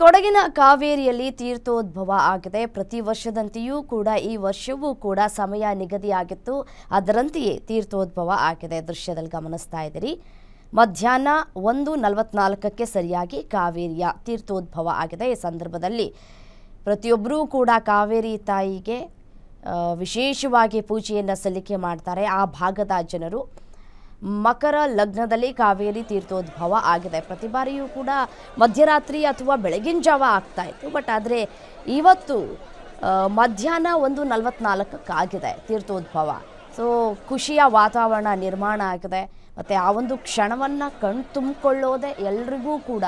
ಕೊಡಗಿನ ಕಾವೇರಿಯಲ್ಲಿ ತೀರ್ಥೋದ್ಭವ ಆಗಿದೆ. ಪ್ರತಿ ವರ್ಷದಂತೆಯೂ ಕೂಡ ಈ ವರ್ಷವೂ ಕೂಡ ಸಮಯ ನಿಗದಿಯಾಗಿತ್ತು. ಅದರಂತೆಯೇ ತೀರ್ಥೋದ್ಭವ ಆಗಿದೆ. ದೃಶ್ಯದಲ್ಲಿ ಗಮನಿಸ್ತಾ ಇದ್ದೀರಿ. ಮಧ್ಯಾಹ್ನ ಒಂದು ನಲವತ್ನಾಲ್ಕಕ್ಕೆ ಸರಿಯಾಗಿ ಕಾವೇರಿಯ ತೀರ್ಥೋದ್ಭವ ಆಗಿದೆ. ಈ ಸಂದರ್ಭದಲ್ಲಿ ಪ್ರತಿಯೊಬ್ಬರೂ ಕೂಡ ಕಾವೇರಿ ತಾಯಿಗೆ ವಿಶೇಷವಾಗಿ ಪೂಜೆಯನ್ನು ಸಲ್ಲಿಕೆ ಮಾಡ್ತಾರೆ. ಆ ಭಾಗದ ಜನರು ಮಕರ ಲಗ್ನದಲ್ಲಿ ಕಾವೇರಿ ತೀರ್ಥೋದ್ಭವ ಆಗಿದೆ. ಪ್ರತಿ ಬಾರಿಯೂ ಕೂಡ ಮಧ್ಯರಾತ್ರಿ ಅಥವಾ ಬೆಳಗಿನ ಜಾವ ಆಗ್ತಾ ಇತ್ತು, ಬಟ್ ಆದರೆ ಇವತ್ತು ಮಧ್ಯಾಹ್ನ ಒಂದು ನಲವತ್ನಾಲ್ಕಕ್ಕಾಗಿದೆ ತೀರ್ಥೋದ್ಭವ. ಸೊ ಖುಷಿಯ ವಾತಾವರಣ ನಿರ್ಮಾಣ ಆಗಿದೆ. ಮತ್ತು ಆ ಒಂದು ಕ್ಷಣವನ್ನು ಕಣ್ ತುಂಬಿಕೊಳ್ಳೋದೇ ಎಲ್ರಿಗೂ ಕೂಡ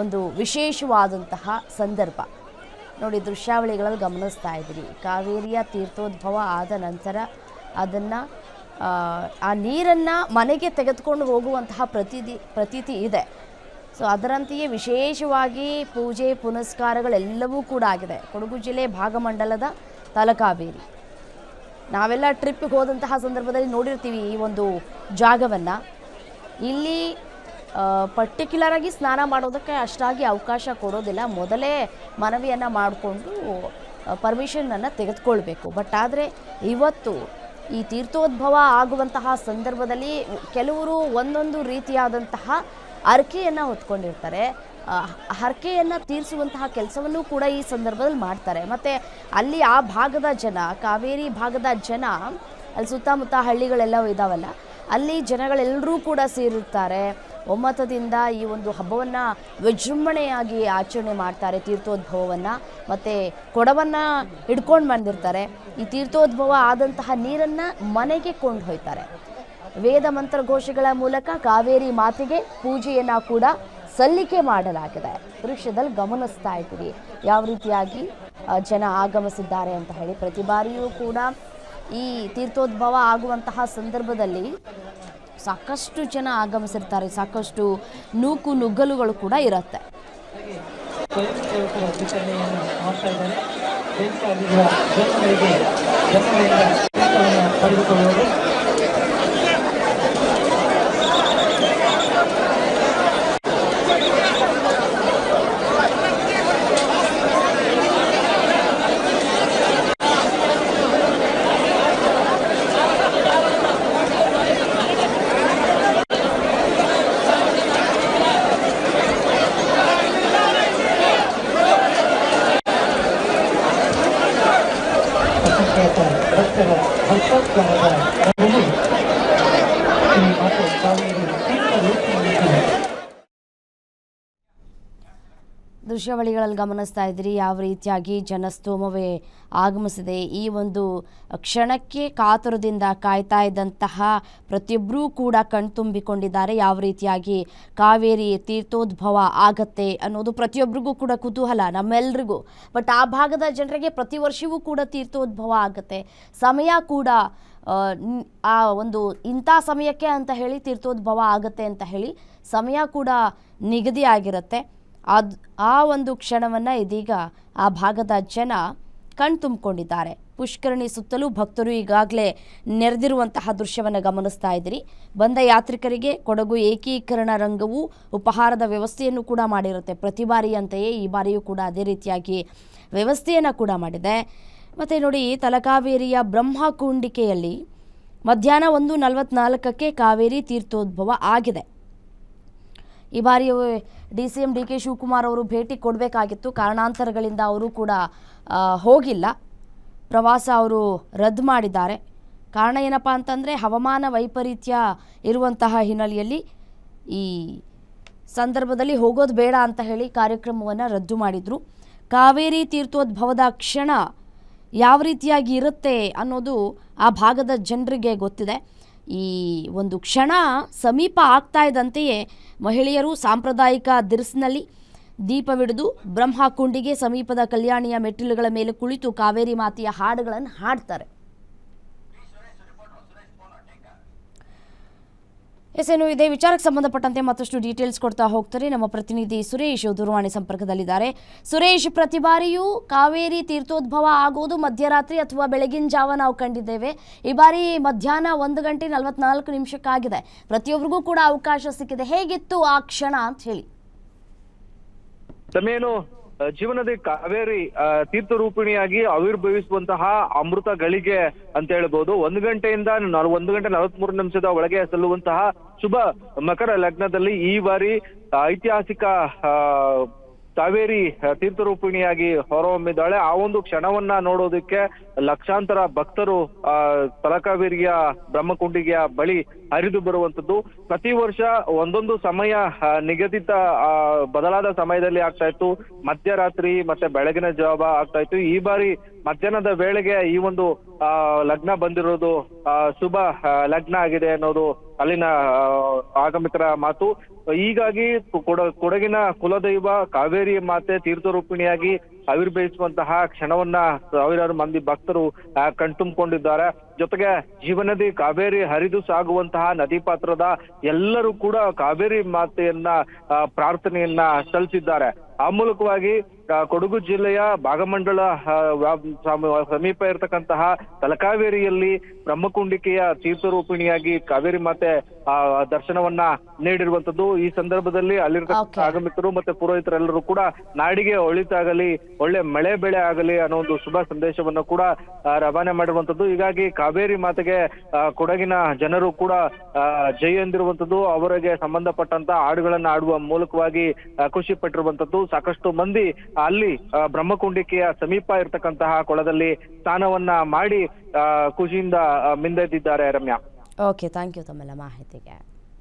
ಒಂದು ವಿಶೇಷವಾದಂತಹ ಸಂದರ್ಭ. ನೋಡಿ, ದೃಶ್ಯಾವಳಿಗಳಲ್ಲಿ ಗಮನಿಸ್ತಾ ಇದ್ದೀರಿ. ಕಾವೇರಿಯ ತೀರ್ಥೋದ್ಭವ ಆದ ನಂತರ ಅದನ್ನು ಆ ನೀರನ್ನು ಮನೆಗೆ ತೆಗೆದುಕೊಂಡು ಹೋಗುವಂತಹ ಪ್ರತೀತಿ ಪ್ರತೀತಿ ಇದೆ. ಸೊ ಅದರಂತೆಯೇ ವಿಶೇಷವಾಗಿ ಪೂಜೆ ಪುನಸ್ಕಾರಗಳೆಲ್ಲವೂ ಕೂಡ ಆಗಿದೆ. ಕೊಡಗು ಜಿಲ್ಲೆ ಭಾಗಮಂಡಲದ ತಲಕಾವೇರಿ. ನಾವೆಲ್ಲ ಟ್ರಿಪ್ಪಿಗೆ ಹೋದಂತಹ ಸಂದರ್ಭದಲ್ಲಿ ನೋಡಿರ್ತೀವಿ ಈ ಒಂದು ಜಾಗವನ್ನು. ಇಲ್ಲಿ ಪರ್ಟಿಕ್ಯುಲರ್ ಆಗಿ ಸ್ನಾನ ಮಾಡೋದಕ್ಕೆ ಅಷ್ಟಾಗಿ ಅವಕಾಶ ಕೊಡೋದಿಲ್ಲ. ಮೊದಲೇ ಮನವಿಯನ್ನು ಮಾಡಿಕೊಂಡು ಪರ್ಮಿಷನನ್ನು ತೆಗೆದುಕೊಳ್ಬೇಕು. ಬಟ್ ಆದರೆ, ಇವತ್ತು ಈ ತೀರ್ಥೋದ್ಭವ ಆಗುವಂತಹ ಸಂದರ್ಭದಲ್ಲಿ ಕೆಲವರು ಒಂದೊಂದು ರೀತಿಯಾದಂತಹ ಅರ್ಕೆಯನ್ನು ಹೊತ್ಕೊಂಡಿರ್ತಾರೆ. ಹರಕೆಯನ್ನು ತೀರಿಸುವಂತಹ ಕೆಲಸವನ್ನು ಕೂಡ ಈ ಸಂದರ್ಭದಲ್ಲಿ ಮಾಡ್ತಾರೆ. ಮತ್ತು ಅಲ್ಲಿ ಆ ಭಾಗದ ಜನ, ಕಾವೇರಿ ಭಾಗದ ಜನ, ಅಲ್ಲಿ ಸುತ್ತಮುತ್ತ ಹಳ್ಳಿಗಳೆಲ್ಲ ಇದಾವಲ್ಲ, ಅಲ್ಲಿ ಜನಗಳೆಲ್ಲರೂ ಕೂಡ ಸೇರಿರ್ತಾರೆ. ಒಮ್ಮತದಿಂದ ಈ ಒಂದು ಹಬ್ಬವನ್ನು ವಿಜೃಂಭಣೆಯಾಗಿ ಆಚರಣೆ ಮಾಡ್ತಾರೆ ತೀರ್ಥೋದ್ಭವವನ್ನು. ಮತ್ತು ಕೊಡವನ್ನು ಹಿಡ್ಕೊಂಡು ಬಂದಿರ್ತಾರೆ. ಈ ತೀರ್ಥೋದ್ಭವ ಆದಂತಹ ನೀರನ್ನು ಮನೆಗೆ ಕೊಂಡು ಹೋಯ್ತಾರೆ. ವೇದ ಮಂತ್ರ ಘೋಷಗಳ ಮೂಲಕ ಕಾವೇರಿ ಮಾತೆಗೆ ಪೂಜೆಯನ್ನು ಕೂಡ ಸಲ್ಲಿಕೆ ಮಾಡಲಾಗಿದೆ. ದೃಶ್ಯದಲ್ಲಿ ಗಮನಿಸ್ತಾ ಇದ್ದೀವಿ. ಯಾವ ರೀತಿಯಾಗಿ ಜನ ಆಗಮಿಸಿದ್ದಾರೆ ಅಂತ ಹೇಳಿ ಪ್ರತಿ ಬಾರಿಯೂ ಕೂಡ ಈ ತೀರ್ಥೋದ್ಭವ ಆಗುವಂತಹ ಸಂದರ್ಭದಲ್ಲಿ ಸಾಕಷ್ಟು ಜನ ಆಗಮಿಸಿರ್ತಾರೆ. ಸಾಕಷ್ಟು ನೂಕು ನುಗ್ಗಲುಗಳು ಕೂಡ ಇರುತ್ತೆ. ದೃಶ್ಯಾವಳಿಗಳಲ್ಲಿ ಗಮನಿಸ್ತಾ ಇದ್ದೀರಿ. ಯಾವ ರೀತಿಯಾಗಿ ಜನಸ್ತೋಮವೇ ಆಗಮಿಸಿದೆ. ಈ ಒಂದು ಕ್ಷಣಕ್ಕೆ ಕಾತುರದಿಂದ ಕಾಯ್ತಾ ಇದ್ದಂತಹ ಪ್ರತಿಯೊಬ್ಬರೂ ಕೂಡ ಕಣ್ತುಂಬಿಕೊಂಡಿದ್ದಾರೆ ಯಾವ ರೀತಿಯಾಗಿ ಕಾವೇರಿ ತೀರ್ಥೋದ್ಭವ ಆಗತ್ತೆ ಅನ್ನೋದು ಪ್ರತಿಯೊಬ್ಬರಿಗೂ ಕೂಡ ಕುತೂಹಲ, ನಮ್ಮೆಲ್ರಿಗೂ. ಬಟ್ ಆ ಭಾಗದ ಜನರಿಗೆ ಪ್ರತಿ ವರ್ಷವೂ ಕೂಡ ತೀರ್ಥೋದ್ಭವ ಆಗುತ್ತೆ. ಸಮಯ ಕೂಡ ಆ, ಒಂದು ಇಂಥ ಸಮಯಕ್ಕೆ ಅಂತ ಹೇಳಿ ತೀರ್ಥೋದ್ಭವ ಆಗುತ್ತೆ ಅಂತ ಹೇಳಿ ಸಮಯ ಕೂಡ ನಿಗದಿ ಆಗಿರುತ್ತೆ. ಅದು ಆ ಒಂದು ಕ್ಷಣವನ್ನು ಇದೀಗ ಆ ಭಾಗದ ಜನ ಕಣ್ತುಂಬಿಕೊಂಡಿದ್ದಾರೆ ಪುಷ್ಕರಣಿ ಸುತ್ತಲೂ ಭಕ್ತರು ಈಗಾಗಲೇ ನೆರೆದಿರುವಂತಹ ದೃಶ್ಯವನ್ನು ಗಮನಿಸ್ತಾ ಇದ್ದೀರಿ. ಬಂದ ಯಾತ್ರಿಕರಿಗೆ ಕೊಡಗು ಏಕೀಕರಣ ರಂಗವು ಉಪಹಾರದ ವ್ಯವಸ್ಥೆಯನ್ನು ಕೂಡ ಮಾಡಿರುತ್ತೆ. ಪ್ರತಿ ಬಾರಿಯಂತೆಯೇ ಈ ಬಾರಿಯೂ ಕೂಡ ಅದೇ ರೀತಿಯಾಗಿ ವ್ಯವಸ್ಥೆಯನ್ನು ಕೂಡ ಮಾಡಿದೆ. ಮತ್ತು ನೋಡಿ ತಲಕಾವೇರಿಯ ಬ್ರಹ್ಮಕುಂಡಿಕೆಯಲ್ಲಿ ಮಧ್ಯಾಹ್ನ ಒಂದು ನಲವತ್ನಾಲ್ಕಕ್ಕೆ ಕಾವೇರಿ ತೀರ್ಥೋದ್ಭವ ಆಗಿದೆ. ಈ ಬಾರಿ D C M D K Shivakumar ಅವರು ಭೇಟಿ ಕೊಡಬೇಕಾಗಿತ್ತು. ಕಾರಣಾಂತರಗಳಿಂದ ಅವರು ಕೂಡ ಹೋಗಿಲ್ಲ. ಪ್ರವಾಸ ಅವರು ರದ್ದು ಮಾಡಿದ್ದಾರೆ. ಕಾರಣ ಏನಪ್ಪ ಅಂತಂದರೆ, ಹವಾಮಾನ ವೈಪರೀತ್ಯ ಇರುವಂತಹ ಹಿನ್ನೆಲೆಯಲ್ಲಿ ಈ ಸಂದರ್ಭದಲ್ಲಿ ಹೋಗೋದು ಬೇಡ ಅಂತ ಹೇಳಿ ಕಾರ್ಯಕ್ರಮವನ್ನು ರದ್ದು ಮಾಡಿದರು. ಕಾವೇರಿ ತೀರ್ಥೋದ್ಭವದ ಕ್ಷಣ ಯಾವ ರೀತಿಯಾಗಿ ಇರುತ್ತೆ ಅನ್ನೋದು ಆ ಭಾಗದ ಜನರಿಗೆ ಗೊತ್ತಿದೆ. ಈ ಒಂದು ಕ್ಷಣ ಸಮೀಪ ಆಗ್ತಾ ಇದ್ದಂತೆಯೇ ಮಹಿಳೆಯರು ಸಾಂಪ್ರದಾಯಿಕ ದಿರಿಸಿನಲ್ಲಿ ದೀಪವಿಡಿದು ಬ್ರಹ್ಮಕುಂಡಿಗೆ ಸಮೀಪದ ಕಲ್ಯಾಣಿಯ ಮೆಟ್ಟಿಲುಗಳ ಮೇಲೆ ಕುಳಿತು ಕಾವೇರಿ ಮಾತೆಯ ಹಾಡುಗಳನ್ನು ಹಾಡ್ತಾರೆ. ಎಸ್ ಏನು ಇದೇ. ವಿಚಾರಕ್ಕೆ ಸಂಬಂಧಪಟ್ಟಂತೆ ಮತ್ತಷ್ಟು ಡೀಟೇಲ್ಸ್ ಕೊಡ್ತಾ ಹೋಗ್ತಾರೆ ನಮ್ಮ ಪ್ರತಿನಿಧಿ ಸುರೇಶ್ ದೂರವಾಣಿ ಸಂಪರ್ಕದಲ್ಲಿದ್ದಾರೆ. ಸುರೇಶ್, ಪ್ರತಿ ಬಾರಿಯೂ ಕಾವೇರಿ ತೀರ್ಥೋದ್ಭವ ಆಗೋದು ಮಧ್ಯರಾತ್ರಿ ಅಥವಾ ಬೆಳಗಿನ ಜಾವ ನಾವು ಕಂಡಿದ್ದೇವೆ. ಈ ಬಾರಿ ಮಧ್ಯಾಹ್ನ ಒಂದು ಗಂಟೆ ನಲವತ್ನಾಲ್ಕು ನಿಮಿಷಕ್ಕಾಗಿದೆ. ಪ್ರತಿಯೊಬ್ಬರಿಗೂ ಕೂಡ ಅವಕಾಶ ಸಿಕ್ಕಿದೆ. ಹೇಗಿತ್ತು ಆ ಕ್ಷಣ ಅಂತ ಹೇಳಿ. ಜೀವನದ ಕಾವೇರಿ ತೀರ್ಥ ರೂಪಿಣಿಯಾಗಿ ಆವಿರ್ಭವಿಸುವಂತಹ ಅಮೃತ ಗಳಿಗೆ ಅಂತ ಹೇಳ್ಬೋದು. ಒಂದು ಗಂಟೆಯಿಂದ ಒಂದು ಗಂಟೆ ನಲವತ್ಮೂರು ನಿಮಿಷದ ಒಳಗೆ ಸಲ್ಲುವಂತಹ ಶುಭ ಮಕರ ಲಗ್ನದಲ್ಲಿ ಈ ಬಾರಿ ಐತಿಹಾಸಿಕ ಕಾವೇರಿ ತೀರ್ಥರೂಪಿಣಿಯಾಗಿ ಹೊರಹೊಮ್ಮಿದ್ದಾಳೆ. ಆ ಒಂದು ಕ್ಷಣವನ್ನ ನೋಡೋದಕ್ಕೆ ಲಕ್ಷಾಂತರ ಭಕ್ತರು ತಲಕಾವೇರಿಯ ಬ್ರಹ್ಮಕುಂಡಿಗೆಯ ಬಳಿ ಹರಿದು ಬರುವಂತದ್ದು. ಪ್ರತಿ ವರ್ಷ ಒಂದೊಂದು ಸಮಯ ನಿಗದಿತ ಬದಲಾದ ಸಮಯದಲ್ಲಿ ಆಗ್ತಾ ಇತ್ತು. ಮಧ್ಯರಾತ್ರಿ ಮತ್ತೆ ಬೆಳಗಿನ ಜಾವ ಆಗ್ತಾ ಇತ್ತು. ಈ ಬಾರಿ ಮಧ್ಯಾಹ್ನದ ವೇಳೆಗೆ ಈ ಒಂದು ಲಗ್ನ ಬಂದಿರೋದು ಶುಭ ಲಗ್ನ ಆಗಿದೆ ಅನ್ನೋದು ಅಲ್ಲಿನ ಆಗಮಿತರ ಮಾತು. ಹೀಗಾಗಿ ಕೊಡ, ಕೊಡಗಿನ ಕುಲದೈವ ಕಾವೇರಿ ಮಾತೆ ತೀರ್ಥರೂಪಿಣಿಯಾಗಿ ಆವಿರ್ಭವಿಸುವಂತಹ ಕ್ಷಣವನ್ನ ಸಾವಿರಾರು ಮಂದಿ ಭಕ್ತರು ಕಣ್ತುಂಬಿಕೊಂಡಿದ್ದಾರೆ. ಜೊತೆಗೆ ಜೀವನದಿ ಕಾವೇರಿ ಹರಿದು ಸಾಗುವಂತಹ ನದಿ ಪಾತ್ರದ ಎಲ್ಲರೂ ಕೂಡ ಕಾವೇರಿ ಮಾತೆಯನ್ನ ಪ್ರಾರ್ಥನೆಯನ್ನ ಸಲ್ಲಿಸಿದ್ದಾರೆ. ಆ ಮೂಲಕವಾಗಿ ಕೊಡಗು ಜಿಲ್ಲೆಯ ಭಾಗಮಂಡಲ ಸಮೀಪ ಇರತಕ್ಕಂತಹ ತಲಕಾವೇರಿಯಲ್ಲಿ ಬ್ರಹ್ಮಕುಂಡಿಕೆಯ ತೀರ್ಥರೂಪಿಣಿಯಾಗಿ ಕಾವೇರಿ ಮಾತೆ ಆ ದರ್ಶನವನ್ನ ನೀಡಿರುವಂತದ್ದು. ಈ ಸಂದರ್ಭದಲ್ಲಿ ಅಲ್ಲಿರ್ತಕ್ಕಂಥ. ಆಗಮಿಕರು ಮತ್ತೆ ಪುರೋಹಿತರೆಲ್ಲರೂ ಕೂಡ ನಾಡಿಗೆ ಒಳಿತಾಗಲಿ ಒಳ್ಳೆ ಮಳೆ ಬೆಳೆ ಆಗಲಿ ಅನ್ನೋ ಒಂದು ಶುಭ ಸಂದೇಶವನ್ನು ಕೂಡ ರವಾನೆ ಮಾಡಿರುವಂತದ್ದು. ಹೀಗಾಗಿ ಕಾವೇರಿ ಮಾತೆಗೆ ಕೊಡಗಿನ ಜನರು ಕೂಡ ಜೈ ಎಂದಿರುವಂತದ್ದು ಅವರಿಗೆ ಸಂಬಂಧಪಟ್ಟಂತ ಹಾಡುಗಳನ್ನ ಆಡುವ ಮೂಲಕವಾಗಿ ಖುಷಿ ಪಟ್ಟಿರುವಂತದ್ದು. ಸಾಕಷ್ಟು ಮಂದಿ ಅಲ್ಲಿ ಬ್ರಹ್ಮಕುಂಡಿಕೆಯ ಸಮೀಪ ಇರತಕ್ಕಂತಹ ಕೊಳದಲ್ಲಿ ಸ್ನಾನವನ್ನ ಮಾಡಿ ಖುಷಿಯಿಂದ ಮಿಂದೆದ್ದಿದ್ದಾರೆ ರಮ್ಯಾ ಓಕೆ ಥ್ಯಾಂಕ್ ಯು ತಮ್ಮೆಲ್ಲ ಮಾಹಿತಿಗೆ.